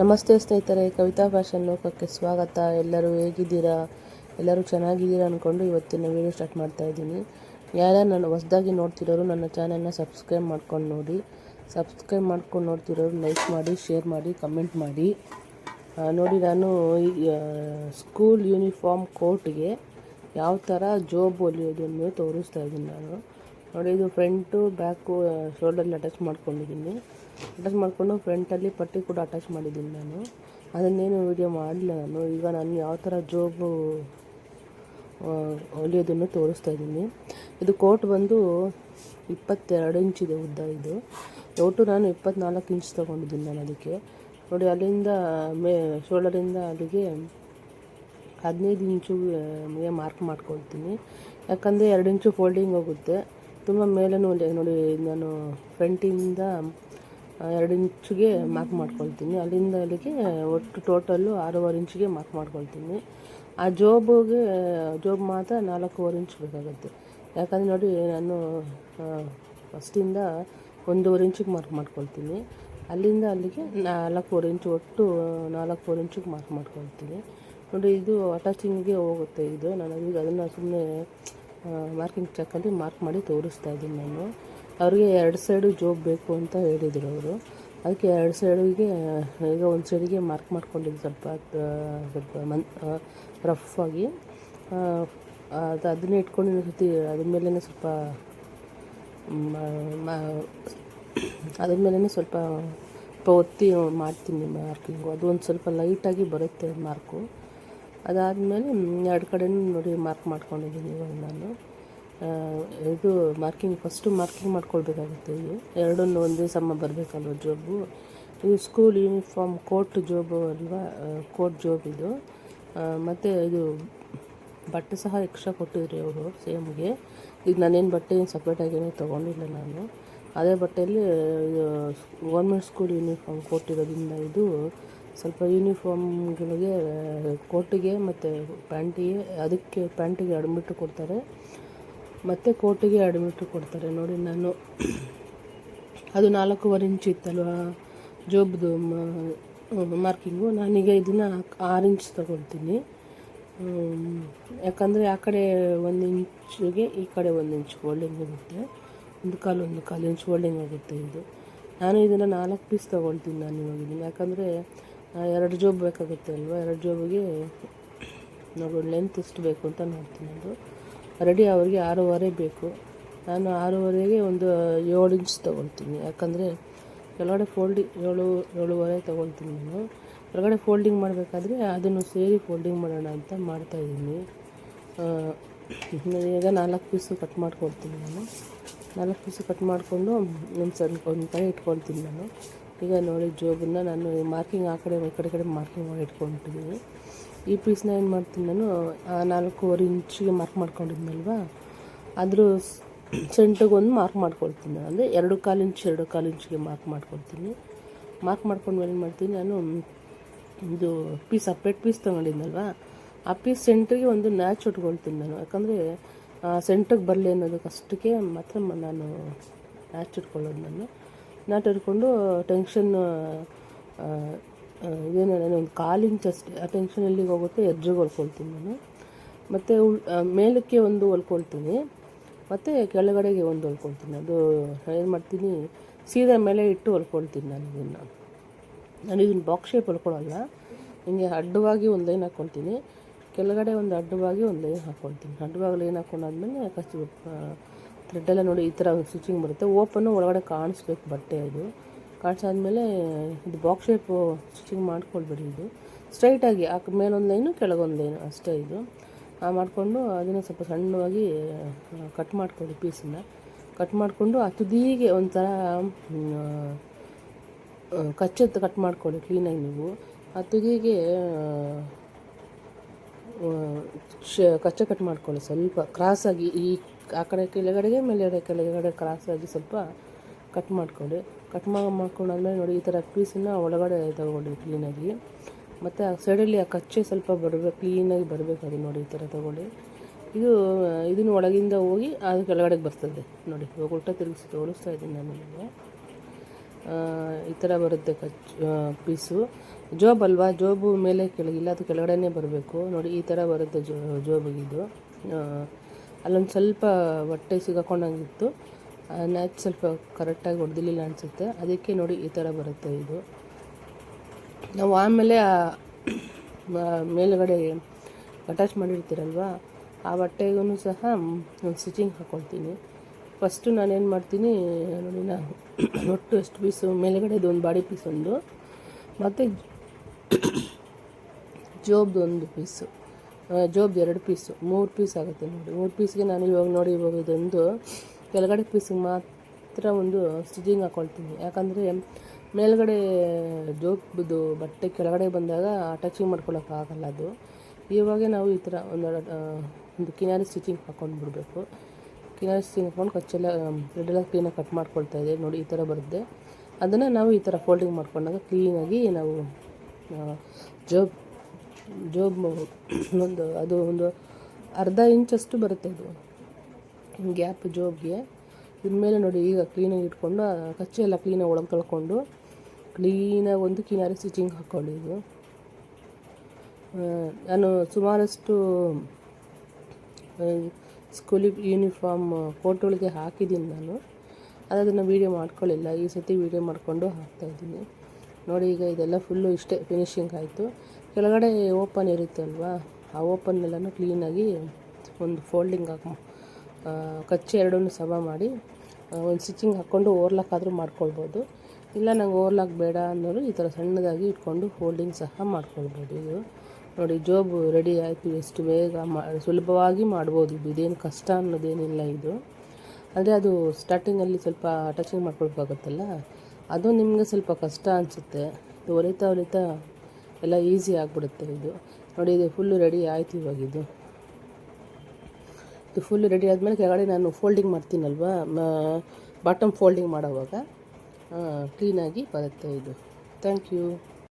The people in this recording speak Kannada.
ನಮಸ್ತೆ ಸ್ನೇಹಿತರೆ, ಕವಿತಾ ಫ್ಯಾಷನ್ ಲೋಕಕ್ಕೆ ಸ್ವಾಗತ. ಎಲ್ಲರೂ ಹೇಗಿದ್ದೀರಾ? ಎಲ್ಲರೂ ಚೆನ್ನಾಗಿದ್ದೀರಾ ಅಂದ್ಕೊಂಡು ಇವತ್ತಿನ ವೀಡಿಯೋ ಸ್ಟಾರ್ಟ್ ಮಾಡ್ತಾ ಇದ್ದೀನಿ. ಯಾರ್ಯಾರು ನಾನು ಹೊಸ್ದಾಗಿ ನೋಡ್ತಿರೋರು, ನನ್ನ ಚಾನಲ್ನ ಸಬ್ಸ್ಕ್ರೈಬ್ ಮಾಡ್ಕೊಂಡು ನೋಡಿ. ಸಬ್ಸ್ಕ್ರೈಬ್ ಮಾಡ್ಕೊಂಡು ನೋಡ್ತಿರೋರು ಲೈಕ್ ಮಾಡಿ ಶೇರ್ ಮಾಡಿ ಕಮೆಂಟ್ ಮಾಡಿ. ನೋಡಿ, ನಾನು ಸ್ಕೂಲ್ ಯೂನಿಫಾರ್ಮ್ ಕೋಟ್ಗೆ ಯಾವ ಥರ ಜೋಬ್ ಹೊಲಿಯೋದನ್ನು ತೋರಿಸ್ತಾ ಇದ್ದೀನಿ ನಾನು. ನೋಡಿ, ಇದು ಫ್ರಂಟು ಬ್ಯಾಕು ಶೋಲ್ಡರ್ಲಿ ಅಟ್ಯಾಚ್ ಮಾಡ್ಕೊಂಡಿದ್ದೀನಿ. ಅಟ್ಯಾಚ್ ಮಾಡಿಕೊಂಡು ಫ್ರಂಟಲ್ಲಿ ಪಟ್ಟಿ ಕೂಡ ಅಟ್ಯಾಚ್ ಮಾಡಿದ್ದೀನಿ ನಾನು. ಅದನ್ನೇನು ವೀಡಿಯೋ ಮಾಡಲಿಲ್ಲ ನಾನು. ಈಗ ನಾನು ಯಾವ ಥರ ಜೋಬು ಹೊಲಿಯೋದನ್ನು ತೋರಿಸ್ತಾ ಇದ್ದೀನಿ. ಇದು ಕೋಟ್ ಬಂದು ಇಪ್ಪತ್ತೆರಡು ಇಂಚಿದೆ ಉದ್ದ ಇದು. ಒಟ್ಟು ನಾನು ಇಪ್ಪತ್ನಾಲ್ಕು ಇಂಚ್ ತೊಗೊಂಡಿದ್ದೀನಿ ನಾನು ಅದಕ್ಕೆ. ನೋಡಿ, ಅಲ್ಲಿಂದ ಮೇ ಶೋಲ್ಡರಿಂದ ಅಲ್ಲಿಗೆ ಹದಿನೈದು ಇಂಚು ಮಾರ್ಕ್ ಮಾಡ್ಕೊಳ್ತೀನಿ. ಯಾಕಂದರೆ ಎರಡು ಇಂಚು ಫೋಲ್ಡಿಂಗ್ ಹೋಗುತ್ತೆ. ತುಂಬ ಮೇಲೂ ನೋಡಿ ನಾನು ಫ್ರಂಟಿಂದ ಎರಡು ಇಂಚಿಗೆ ಮಾರ್ಕ್ ಮಾಡ್ಕೊಳ್ತೀನಿ. ಅಲ್ಲಿಂದ ಅಲ್ಲಿಗೆ ಒಟ್ಟು ಟೋಟಲ್ಲು ಆರೂವರೆ ಇಂಚಿಗೆ ಮಾರ್ಕ್ ಮಾಡ್ಕೊಳ್ತೀನಿ. ಆ ಜೋಬಿಗೆ ಜೋಬ್ ಮಾತ್ರ ನಾಲ್ಕೂವರೆ ಇಂಚ್ ಬೇಕಾಗುತ್ತೆ. ಯಾಕಂದರೆ ನೋಡಿ, ನಾನು ಫಸ್ಟಿಂದ ಒಂದೂವರೆ ಇಂಚಿಗೆ ಮಾರ್ಕ್ ಮಾಡ್ಕೊಳ್ತೀನಿ. ಅಲ್ಲಿಂದ ಅಲ್ಲಿಗೆ ನಾಲ್ಕೂವರೆ ಇಂಚು ಒಟ್ಟು ನಾಲ್ಕೂವರೆ ಇಂಚಿಗೆ ಮಾರ್ಕ್ ಮಾಡ್ಕೊಳ್ತೀನಿ. ನೋಡಿ, ಇದು ಅಟ್ಯಾಚಿಂಗಿಗೆ ಹೋಗುತ್ತೆ ಇದು. ನಾನು ಈಗ ಅದನ್ನು ಸುಮ್ಮನೆ ಮಾರ್ಕಿಂಗ್ ಚಾಕಲ್ಲಿ ಮಾರ್ಕ್ ಮಾಡಿ ತೋರಿಸ್ತಾ ಇದ್ದೀನಿ ನಾನು. ಅವ್ರಿಗೆ ಎರಡು ಸೈಡು ಜೋಬ್ ಬೇಕು ಅಂತ ಹೇಳಿದರು ಅವರು. ಅದಕ್ಕೆ ಎರಡು ಸೈಡಿಗೆ ಈಗ ಒಂದು ಸೈಡಿಗೆ ಮಾರ್ಕ್ ಮಾಡ್ಕೊಂಡಿದ್ದು ಸ್ವಲ್ಪ ಸ್ವಲ್ಪ ಮನ್ ರಫ್ ಆಗಿ. ಅದು ಅದನ್ನೇ ಇಟ್ಕೊಂಡು ಸತಿ ಅದ್ರ ಮೇಲೇ ಸ್ವಲ್ಪ ಅದ್ರ ಮೇಲೇ ಸ್ವಲ್ಪ ಒತ್ತಿ ಮಾಡ್ತೀನಿ ಮಾರ್ಕಿಂಗು ಅದು ಒಂದು ಸ್ವಲ್ಪ ಲೈಟಾಗಿ ಬರುತ್ತೆ ಮಾರ್ಕು ಅದಾದಮೇಲೆ ಎರಡು ಕಡೆನೂ ನೋಡಿ ಮಾರ್ಕ್ ಮಾಡ್ಕೊಂಡಿದ್ದೀನಿ ಇವಾಗ ನಾನು. ಇದು ಮಾರ್ಕಿಂಗ್ ಫಸ್ಟು ಮಾರ್ಕಿಂಗ್ ಮಾಡ್ಕೊಳ್ಬೇಕಾಗುತ್ತೆ ಇದು. ಎರಡನ್ನೂ ಒಂದೇ ಸಮ ಬರಬೇಕಲ್ವ ಜೋಬು ಇದು ಸ್ಕೂಲ್ ಯೂನಿಫಾರ್ಮ್ ಕೋಟ್ ಜೋಬು ಅಲ್ವಾ? ಕೋಟ್ ಜೋಬ್ ಇದು. ಮತ್ತು ಇದು ಬಟ್ಟೆ ಸಹ ಎಕ್ಸ್ಟ್ರಾ ಕೊಟ್ಟಿದ್ರಿ ಅವರು ಸೇಮ್ಗೆ ಈಗ ನಾನೇನು ಬಟ್ಟೆ ಏನು ಸಪ್ರೇಟಾಗೇನೂ ತೊಗೊಂಡಿಲ್ಲ ನಾನು. ಅದೇ ಬಟ್ಟೆಯಲ್ಲಿ ಗೌರ್ಮೆಂಟ್ ಸ್ಕೂಲ್ ಯೂನಿಫಾರ್ಮ್ ಕೊಟ್ಟಿರೋದ್ರಿಂದ ಇದು ಸ್ವಲ್ಪ ಯೂನಿಫಾರ್ಮ್ಗಳಿಗೆ ಕೋಟಿಗೆ ಮತ್ತು ಪ್ಯಾಂಟಿಗೆ, ಅದಕ್ಕೆ ಪ್ಯಾಂಟಿಗೆ ಎರಡು ಮೀಟ್ರ್ ಕೊಡ್ತಾರೆ. ಮತ್ತು ಕೋಟಿಗೆ ಎರಡು ಮೀಟ್ರ್ ಕೊಡ್ತಾರೆ. ನೋಡಿ ನಾನು, ಅದು ನಾಲ್ಕೂವರೆ ಇಂಚ್ ಇತ್ತಲ್ವ? ಜೋಬ್ದು ಮಾರ್ಕಿಂಗು ನಾನೀಗ ಇದನ್ನು ಆರು ಇಂಚ್ ತಗೊಳ್ತೀನಿ. ಯಾಕಂದರೆ ಆ ಕಡೆ ಒಂದು ಇಂಚಿಗೆ ಈ ಕಡೆ ಒಂದು ಇಂಚ್ ಹೋಲ್ಡಿಂಗ್ ಆಗುತ್ತೆ ಒಂದು ಕಾಲು ಒಂದು ಕಾಲು ಇಂಚ್ ಹೋಲ್ಡಿಂಗ್ ಆಗುತ್ತೆ ಇದು. ನಾನು ಇದನ್ನು ನಾಲ್ಕು ಪೀಸ್ ತೊಗೊಳ್ತೀನಿ ನಾನು ಇವಾಗ. ಯಾಕಂದರೆ ಎರಡು ಜೋಬ್ ಬೇಕಾಗುತ್ತೆ ಅಲ್ವಾ? ಎರಡು ಜೋಬಿಗೆ ನಾವು ಲೆಂತ್ ಎಷ್ಟು ಬೇಕು ಅಂತ ನೋಡ್ತೀನಿ ಅದು. ರೆಡಿ ಅವ್ರಿಗೆ ಆರೂವರೆ ಬೇಕು. ನಾನು ಆರೂವರೆಗೆ ಒಂದು ಏಳು ಇಂಚ್ ತೊಗೊಳ್ತೀನಿ. ಯಾಕಂದರೆ ಕೆಳಗಡೆ ಫೋಲ್ಡಿಂಗ್ ಏಳು, ಏಳುವರೆ ತೊಗೊಳ್ತೀನಿ ನಾನು. ಹೊರಗಡೆ ಫೋಲ್ಡಿಂಗ್ ಮಾಡಬೇಕಾದ್ರೆ ಅದನ್ನು ಸೇರಿ ಫೋಲ್ಡಿಂಗ್ ಮಾಡೋಣ ಅಂತ ಮಾಡ್ತಾಯಿದ್ದೀನಿ ಈಗ ನಾಲ್ಕು ಪೀಸು ಕಟ್ ಮಾಡ್ಕೊಳ್ತೀನಿ ನಾನು. ನಾಲ್ಕು ಪೀಸು ಕಟ್ ಮಾಡಿಕೊಂಡು ಒಂದು ಸಣ್ಣ ಒಂದು ಕಡೆ ಇಟ್ಕೊಳ್ತೀನಿ ನಾನು. ಈಗ ನೋಡಿ ಜೋಬನ್ನ ನಾನು ಮಾರ್ಕಿಂಗ್ ಆ ಕಡೆ, ಈ ಕಡೆ ಕಡೆ ಮಾರ್ಕಿಂಗ್ ಮಾಡಿ ಇಟ್ಕೊಂಡಿದ್ದೀನಿ. ಈ ಪೀಸ್ನ ಏನು ಮಾಡ್ತೀನಿ ನಾನು ನಾಲ್ಕೂವರೆ ಇಂಚಿಗೆ ಮಾರ್ಕ್ ಮಾಡ್ಕೊಂಡಿದ್ನಲ್ವಾ? ಅದ್ರ ಸೆಂಟಗೊಂದು ಮಾರ್ಕ್ ಮಾಡ್ಕೊಳ್ತೀನಿ ಅಂದರೆ ಎರಡು ಕಾಲು ಇಂಚ್, ಎರಡು ಕಾಲು ಇಂಚಿಗೆ ಮಾರ್ಕ್ ಮಾಡ್ಕೊಳ್ತೀನಿ. ಮಾರ್ಕ್ ಮಾಡ್ಕೊಂಡ್ಮೇಲೆ ಏನು ಮಾಡ್ತೀನಿ ನಾನು, ಇದು ಪೀಸ್ ಸಪ್ರೇಟ್ ಪೀಸ್ ತೊಗೊಂಡಿದ್ನಲ್ವಾ? ಆ ಪೀಸ್ ಸೆಂಟ್ರಿಗೆ ಒಂದು ನ್ಯಾಚ್ ಉಟ್ಕೊಳ್ತೀನಿ ನಾನು. ಯಾಕಂದರೆ ಸೆಂಟ್ರಿಗೆ ಬರಲಿ ಅನ್ನೋದಕ್ಕಷ್ಟಕ್ಕೆ ಮಾತ್ರ ನಾನು ನ್ಯಾಚ್ ಇಟ್ಕೊಳ್ಳೋದು ನಾನು. ನ್ಯಾಚ್ ಹಿಡ್ಕೊಂಡು ಟೆನ್ಷನ್ ಇದೇನು ಒಂದು ಕಾಲು ಇಂಚ್ ಆ ಟೆನ್ಷನ್ ಎಲ್ಲಿಗೆ ಹೋಗುತ್ತೆ ಎಡ್ಜಿಗೆ ಹೊಲ್ಕೊಳ್ತೀನಿ ನಾನು. ಮತ್ತು ಮೇಲಕ್ಕೆ ಒಂದು ಹೊಲ್ಕೊಳ್ತೀನಿ. ಮತ್ತು ಕೆಳಗಡೆಗೆ ಒಂದು ಹೊಲ್ಕೊಳ್ತೀನಿ. ಅದು ಏನು ಮಾಡ್ತೀನಿ, ಸೀದಾ ಮೇಲೆ ಇಟ್ಟು ಹೊಲ್ಕೊಳ್ತೀನಿ ನಾನು ಇದನ್ನು. ನಾನು ಇದನ್ನು ಬಾಕ್ಸ್ ಶೇಪ್ ಹೊಲ್ಕೊಳ್ಳಲ್ಲ ಹಿಂಗೆ ಅಡ್ಡವಾಗಿ ಒಂದು ಲೈನ್ ಹಾಕ್ಕೊಳ್ತೀನಿ ಕೆಳಗಡೆ ಒಂದು ಅಡ್ಡವಾಗಿ ಒಂದು ಲೈನ್ ಹಾಕ್ಕೊಳ್ತೀನಿ ಅಡ್ಡವಾಗಿ ಲೈನ್ ಹಾಕ್ಕೊಂಡಾದ್ಮೇಲೆ ಕಸಿ ಥ್ರೆಡ್ಡೆಲ್ಲ ನೋಡಿ ಈ ಥರ ಸ್ಟಿಚಿಂಗ್ ಬರುತ್ತೆ. ಓಪನ್ನು ಒಳಗಡೆ ಕಾಣಿಸ್ಬೇಕು ಬಟ್ಟೆ ಇದು. ಕಾಣಿಸಾದ್ಮೇಲೆ ಇದು ಬಾಕ್ಸ್ ಶೇಪ್ ಸ್ಟಿಚಿಂಗ್ ಮಾಡ್ಕೊಳ್ಬೇಡಿ ಇದು. ಸ್ಟ್ರೈಟಾಗಿ ಆ ಮೇಲೊಂದು ಲೈನು ಕೆಳಗೊಂದು ಲೈನು ಅಷ್ಟೇ ಇದು. ಆ ಮಾಡಿಕೊಂಡು ಅದನ್ನು ಸ್ವಲ್ಪ ಸಣ್ಣವಾಗಿ ಕಟ್ ಮಾಡ್ಕೊಳ್ಳಿ ಪೀಸನ್ನ ಕಟ್ ಮಾಡಿಕೊಂಡು ಆ ತುದಿಗೆ ಒಂಥರ ಕಚ್ಚತ್ತು ಕಟ್ ಮಾಡ್ಕೊಳ್ಳಿ ಕ್ಲೀನಾಗಿ ನೀವು. ಆ ತುದಿಗೆ ಶ ಕಚ್ಚೆ ಕಟ್ ಮಾಡ್ಕೊಳ್ಳಿ. ಸ್ವಲ್ಪ ಕ್ರಾಸಾಗಿ ಈ ಆ ಕಡೆ ಕೆಳಗಡೆಗೆ ಮೇಲೆಗಡೆ ಕೆಳಗಡೆ ಕ್ರಾಸಾಗಿ ಸ್ವಲ್ಪ ಕಟ್ ಮಾಡ್ಕೊಳ್ಳಿ. ಕಟ್ ಮಾಡಿ ಮಾಡ್ಕೊಂಡಾದ್ಮೇಲೆ ನೋಡಿ ಈ ಥರ ಪೀಸನ್ನು ಒಳಗಡೆ ತಗೊಳ್ಳಿ ಕ್ಲೀನಾಗಿ ಮತ್ತು ಆ ಸೈಡಲ್ಲಿ ಆ ಕಚ್ಚೆ ಸ್ವಲ್ಪ ಬರಬೇಕು ಕ್ಲೀನಾಗಿ ಬರಬೇಕು ನೋಡಿ ಈ ಥರ ತಗೊಳ್ಳಿ. ಇದು ಇದನ್ನು ಒಳಗಿಂದ ಹೋಗಿ ಅದು ಕೆಳಗಡೆಗೆ ಬರ್ತದೆ. ನೋಡಿ, ಇವಾಗ ಉಲ್ಟ ತಿರುಗಿಸಿ ತೋರಿಸ್ತಾ ಇದ್ದೀನಿ ನಾನು ನಿಮಗೆ. ಈ ಥರ ಬರುತ್ತೆ ಕಚ್ ಪೀಸು ಜೋಬ್ ಅಲ್ವಾ? ಜೋಬು ಮೇಲೆ ಕೆಳಗಿಲ್ಲ ಅದು ಕೆಳಗಡೆನೇ ಬರಬೇಕು. ನೋಡಿ, ಈ ಥರ ಬರುತ್ತೆ ಜೋ ಜೋಬಿಗಿದು ಅಲ್ಲೊಂದು ಸ್ವಲ್ಪ ಹೊಟ್ಟೆ ಸಿಗಾಕೊಂಡಂಗಿತ್ತು. ನ್ಯಾಚ್ ಸ್ವಲ್ಪ ಕರೆಕ್ಟಾಗಿ ಹೊಡೆದಿಲ್ಲ ಅನಿಸುತ್ತೆ. ಅದಕ್ಕೆ ನೋಡಿ, ಈ ಥರ ಬರುತ್ತೆ ಇದು. ನಾವು ಆಮೇಲೆ ಮೇಲುಗಡೆ ಅಟ್ಯಾಚ್ ಮಾಡಿರ್ತೀರಲ್ವ? ಆ ಬಟ್ಟೆಗೂ ಸಹ ಒಂದು ಸ್ಟಿಚಿಂಗ್ ಹಾಕ್ಕೊಳ್ತೀನಿ ಫಸ್ಟು ನಾನೇನು ಮಾಡ್ತೀನಿ, ನೋಡಿ ನಾನು ಒಟ್ಟು ಎಷ್ಟು ಪೀಸು, ಮೇಲುಗಡೆದು ಒಂದು ಬಾಡಿ ಪೀಸ್ ಒಂದು, ಮತ್ತು ಜೋಬ್ದು ಒಂದು ಪೀಸು ಜೋಬ್ದು ಎರಡು ಪೀಸು, ಮೂರು ಪೀಸ್ ಆಗುತ್ತೆ ನೋಡಿ. ಮೂರು ಪೀಸ್ಗೆ ನಾನು ಇವಾಗ ನೋಡಿ, ಇವಾಗ ಇದೊಂದು ಕೆಳಗಡೆ ಪೀಸಿಗೆ ಮಾತ್ರ ಒಂದು ಸ್ಟಿಚಿಂಗ್ ಹಾಕ್ಕೊಳ್ತೀನಿ ಯಾಕಂದರೆ ಮೇಲ್ಗಡೆ ಜೋಬ್ದು ಬಟ್ಟೆ ಕೆಳಗಡೆ ಬಂದಾಗ ಅಟ್ಯಾಚಿಂಗ್ ಮಾಡ್ಕೊಳಕ್ಕಾಗಲ್ಲ ಅದು. ಇವಾಗೆ ನಾವು ಈ ಥರ ಒಂದು ಒಂದು ಕಿನಾರಿ ಸ್ಟಿಚಿಂಗ್ ಹಾಕ್ಕೊಂಡು ಬಿಡಬೇಕು ಸ್ಟೀನ್ ಇಟ್ಕೊಂಡು ಕಚ್ಚೆಲ್ಲ ರೆಡ್ಡೆಲ್ಲ ಕ್ಲೀನಾಗಿ ಕಟ್ ಮಾಡ್ಕೊಳ್ತಾ ಇದೆ. ನೋಡಿ, ಈ ಥರ ಬರುತ್ತೆ. ಅದನ್ನು ನಾವು ಈ ಥರ ಫೋಲ್ಡಿಂಗ್ ಮಾಡ್ಕೊಂಡಾಗ ಕ್ಲೀನಾಗಿ ನಾವು ಜೋಬ್ ಜೋಬ್ ಒಂದು, ಅದು ಒಂದು ಅರ್ಧ ಇಂಚಷ್ಟು ಬರುತ್ತೆ ಇದು ಗ್ಯಾಪ್ ಜೋಬ್ಗೆ ಇನ್ಮೇಲೆ ನೋಡಿ, ಈಗ ಕ್ಲೀನಾಗಿ ಇಟ್ಕೊಂಡು ಕಚ್ಚೆ ಎಲ್ಲ ಕ್ಲೀನಾಗಿ ಒಳಗೆ ತೊಳ್ಕೊಂಡು ಕ್ಲೀನಾಗಿ ಒಂದು ಕಿನಾರಿ ಸ್ಟಿಚಿಂಗ್ ಹಾಕ್ಕೊಳ್ಳಿ ಇದು. ನಾನು ಸುಮಾರಷ್ಟು ಸ್ಕೂಲಿಗೆ ಯೂನಿಫಾರ್ಮ್ ಫೋಟೋಗಳಿಗೆ ಹಾಕಿದ್ದೀನಿ ನಾನು. ಅದು ಅದನ್ನು ವೀಡಿಯೋ ಮಾಡ್ಕೊಳ್ಳಿಲ್ಲ. ಈ ಸತಿ ವೀಡಿಯೋ ಮಾಡಿಕೊಂಡು ಹಾಕ್ತಾಯಿದ್ದೀನಿ ನೋಡಿ, ಈಗ ಇದೆಲ್ಲ ಫುಲ್ಲು ಇಷ್ಟೇ ಫಿನಿಶಿಂಗ್ ಆಯಿತು. ಕೆಳಗಡೆ ಓಪನ್ ಇರುತ್ತೆ ಅಲ್ವಾ? ಆ ಓಪನ್ನೆಲ್ಲನೂ ಕ್ಲೀನಾಗಿ ಒಂದು ಫೋಲ್ಡಿಂಗ್ ಹಾಕಿ ಕಚ್ಚಿ ಎರಡನ್ನೂ ಸಮ ಮಾಡಿ ಒಂದು ಸ್ಟಿಚಿಂಗ್ ಹಾಕ್ಕೊಂಡು ಓರ್ಲಾಕ್ ಆದರೂ ಮಾಡ್ಕೊಳ್ಬೋದು. ಇಲ್ಲ, ನಂಗೆ ಓರ್ಲಾಕ್ ಬೇಡ ಅನ್ನೋರು ಈ ಥರ ಸಣ್ಣದಾಗಿ ಇಟ್ಕೊಂಡು ಫೋಲ್ಡಿಂಗ್ ಸಹ ಮಾಡ್ಕೊಳ್ಬೋದು ಇದು. ನೋಡಿ ಜೋಬು ರೆಡಿ ಆಯಿತು, ಎಷ್ಟು ಬೇಗ ಮಾ, ಸುಲಭವಾಗಿ ಮಾಡ್ಬೋದು ಇದು. ಇದೇನು ಕಷ್ಟ ಅನ್ನೋದೇನಿಲ್ಲ ಇದು. ಅಂದರೆ ಅದು ಸ್ಟಾರ್ಟಿಂಗಲ್ಲಿ ಸ್ವಲ್ಪ ಟಚಿಂಗ್ ಮಾಡ್ಕೊಳ್ಬೇಕಾಗತ್ತಲ್ಲ? ಅದು ನಿಮಗೆ ಸ್ವಲ್ಪ ಕಷ್ಟ ಅನಿಸುತ್ತೆ. ಹೊಲಿತಾ ಹೊಲಿತಾ ಎಲ್ಲ ಈಸಿ ಆಗಿಬಿಡುತ್ತೆ ಇದು. ನೋಡಿ, ಇದು ಫುಲ್ಲು ರೆಡಿ ಆಯಿತು ಇವಾಗ ಇದು. ಇದು ಫುಲ್ ರೆಡಿ ಆದಮೇಲೆ ಕೆಳಗಡೆ ನಾನು ಫೋಲ್ಡಿಂಗ್ ಮಾಡ್ತೀನಲ್ವಾ? ಬಾಟಮ್ ಫೋಲ್ಡಿಂಗ್ ಮಾಡೋವಾಗ ಕ್ಲೀನಾಗಿ ಬರುತ್ತೆ ಇದು. Thank you